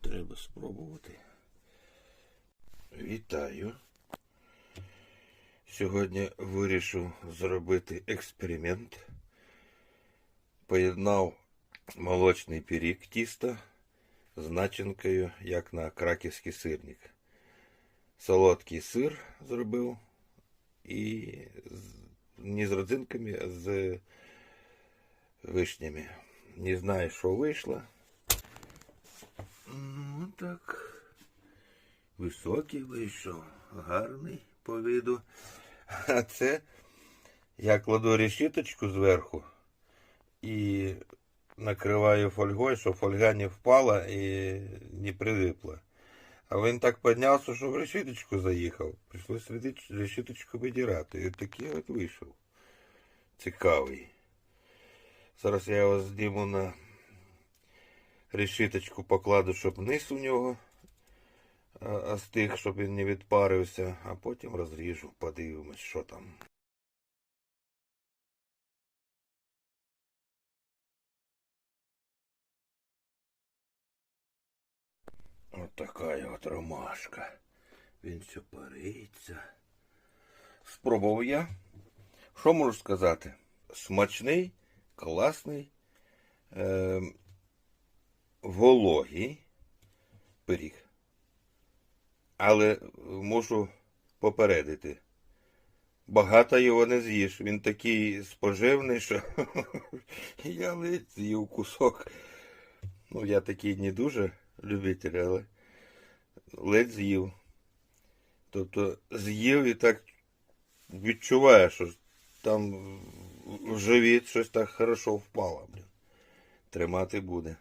треба спробувати. Вітаю. Сьогодні вирішив зробити експеримент. Поєднав молочний пиріг тіста з начинкою, як на краківський сирник. Солодкий сир зробив і не з родзинками, а з вишнями. Не знаю, що вийшло. Ну так. Високий вийшов, гарний по виду. А це я кладу решіточку зверху і накриваю фольгою, щоб фольга не впала і не прилипла. А він так піднявся, що в решіточку заїхав. Прийшлось решіточку видирати. І такий от вийшов. Цікавий. Зараз я його зніму на решіточку, покладу, щоб низ у нього остиг, щоб він не відпарився, а потім розріжу, подивимось, що там. От така от ромашка. Він все париться. Спробував я. Що можу сказати? Смачний, класний, е, вологий пиріг. Але можу попередити. Багато його не з'їш. Він такий споживний, що я ледь з'їв кусок. Ну, я такий не дуже любитель, але ледь з'їв. Тобто з'їв і так відчуваю, що там в живіт щось так хорошо впало. Блін. Тримати буде.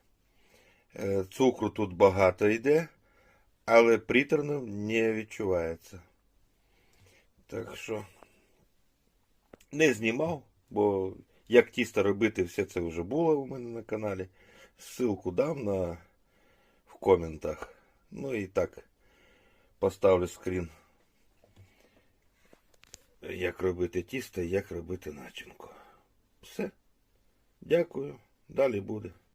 Е, Цукру тут багато йде, але приторно не відчувається. Так що не знімав, бо як тісто робити, все це вже було у мене на каналі. Ссылку дам на в коментах. Ну і так поставлю скрін. Як робити тісто як робити начинку. Все. Дякую. Далі буде.